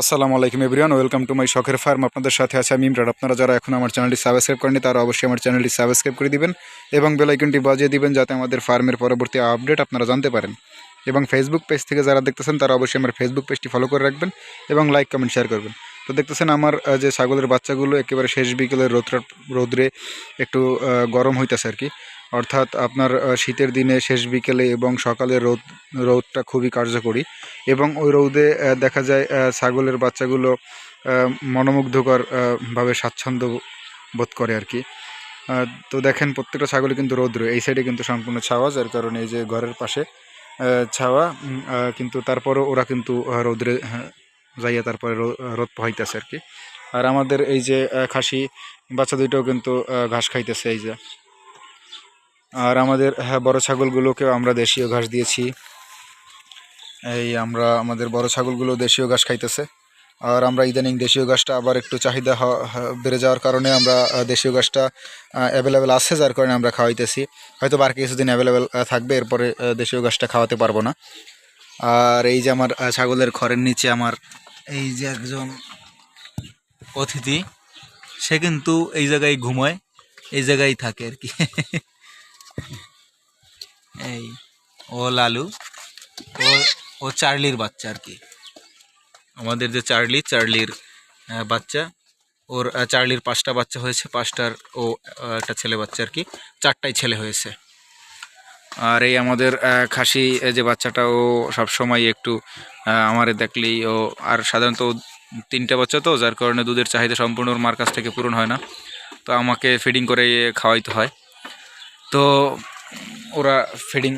আসসালামু আলাইকুম everyone, welcome to my শখের ফার্ম। আপনাদের সাথে আছে আমি ইমরান। আপনারা যারা এখন আমার চ্যানেলটি সাবস্ক্রাইব করেনি তারা অবশ্যই আমার চ্যানেলটি সাবস্ক্রাইব করে দিবেন এবং বেলাইকনটি বাজিয়ে দিবেন যাতে আমাদের ফার্মের পরবর্তী আপডেট আপনারা জানতে পারেন। এবং ফেসবুক পেজ থেকে যারা দেখতেছেন, তারা অবশ্যই আমার ফেসবুক পেজটি ফলো করে রাখবেন এবং লাইক কমেন্ট শেয়ার করবেন। তো দেখতেছেন আমার যে ছাগলের বাচ্চাগুলো একেবারে শেষ বিকেলে রোদ্র রোদ্রে একটু গরম হইতেছে আর কি। অর্থাৎ আপনার শীতের দিনে শেষ বিকেলে এবং সকালে রোদ রোদটা খুবই কার্যকরী এবং ওই রৌদে দেখা যায় ছাগলের বাচ্চাগুলো মনোমুগ্ধকর ভাবে স্বাচ্ছন্দ্য বোধ করে আর কি। তো দেখেন প্রত্যেকটা ছাগলই কিন্তু রৌদ্র এই সাইডে কিন্তু সম্পূর্ণ ছাওয়া যার কারণে এই যে ঘরের পাশে ছাওয়া কিন্তু তারপরও ওরা কিন্তু রৌদ্রে হ্যাঁ, যাইয়া তারপরে রোদ পোহাইতেছে আর কি। আর আমাদের এই যে খাসি বাচ্চা দুইটাও কিন্তু ঘাস খাইতেছে এই যে। আর আমাদের হ্যাঁ বড় ছাগলগুলোকেও আমরা দেশীয় ঘাস দিয়েছি। এই আমরা, আমাদের বড় ছাগলগুলো দেশীয় ঘাস খাইতেছে। আর আমরা ইদানিং দেশীয় ঘাসটা আবার একটু চাহিদা বেড়ে যাওয়ার কারণে আমরা দেশীয় ঘাসটা অ্যাভেলেবেল আছে যার কারণে আমরা খাওয়াইতেছি। হয়তো আর কিছুদিন অ্যাভেলেবেল থাকবে, এরপরে দেশীয় ঘাসটা খাওয়াতে পারব না। আর এই যে আমার ছাগলের ঘরের নিচে আমার, এই যে একজন অতিথি, সে কিন্তু এই জায়গায় ঘুমায়, এই জায়গায় থাকে আর কি। এই, ও লালু, ও ও চার্লির বাচ্চা আর কি। আমাদের যে চার্লি, চার্লির বাচ্চা, ওর চার্লির পাঁচটা বাচ্চা হয়েছে, পাঁচটার ও একটা ছেলে বাচ্চা আর কি, চারটাই ছেলে হয়েছে। আর এই আমাদের খাসি যে বাচ্চাটা ও সবসময় একটু আমারে দেখলেই ও, আর সাধারণত তিনটা বাচ্চা তো, যার কারণে দুধের চাহিদা সম্পূর্ণ ওর মার কাছ থেকে পূরণ হয় না। তো আমাকে ফিডিং করে খাওয়াইতে হয়। তো ওরা ফিডিং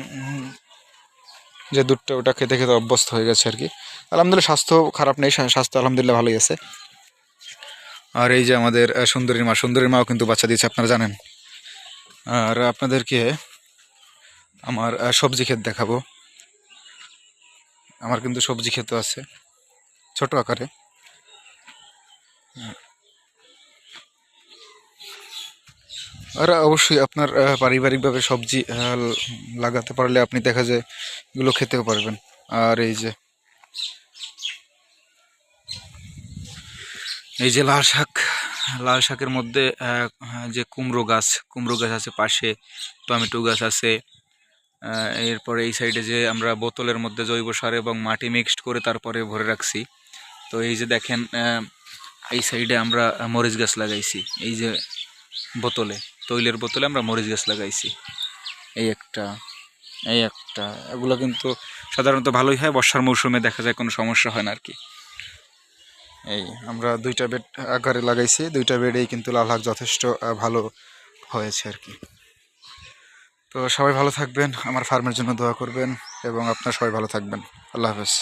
যে দুধটা ওটা খেতে খেতে অভ্যস্ত হয়ে গেছে আর কি। আলহামদুলিল্লাহ স্বাস্থ্য খারাপ নেই স্বাস্থ্য আলহামদুলিল্লাহ ভালোই আছে। আর এই যে আমাদের আহ, সুন্দরীর মা সুন্দরীর মাও কিন্তু বাচ্চা দিয়েছে আপনারা জানেন। আর আপনাদেরকে আমার সবজি ক্ষেত দেখাবো। আমার কিন্তু সবজি ক্ষেতও আছে ছোট আকারে। আর অবশ্যই আপনার পারিবারিকভাবে সবজি লাগাতে পারলে আপনি দেখা যায় এগুলো খেতেও পারবেন। আর এই যে এই যে লাল শাক, লাল শাকের মধ্যে যে কুমড়ো গাছ কুমড়ো গাছ আছে পাশে, টমেটো গাছ আছে এরপরে এই সাইডে যে আমরা বোতলের মধ্যে জৈব সার এবং মাটি মিক্সড করে তারপরে ভরে রাখছি। তো এই যে দেখেন এই সাইডে আমরা মরিচ গাছ লাগাইছি, এই যে বোতলে। তৈলের বোতলে আমরা মরিচ গাছ লাগাইছি। এই একটা এই একটা। এগুলো কিন্তু সাধারণত ভালোই হয়, বর্ষার মৌসুমে দেখা যায় কোনো সমস্যা হয় না আর কি এই আমরা দুইটা বেড আকারে লাগাইছি, দুইটা বেডেই কিন্তু লাল শাক যথেষ্ট ভালো হয়েছে আর কি তো সবাই ভালো থাকবেন, আমার ফার্মের জন্য দোয়া করবেন এবং আপনার সবাই ভালো থাকবেন। আল্লাহ হাফেজ।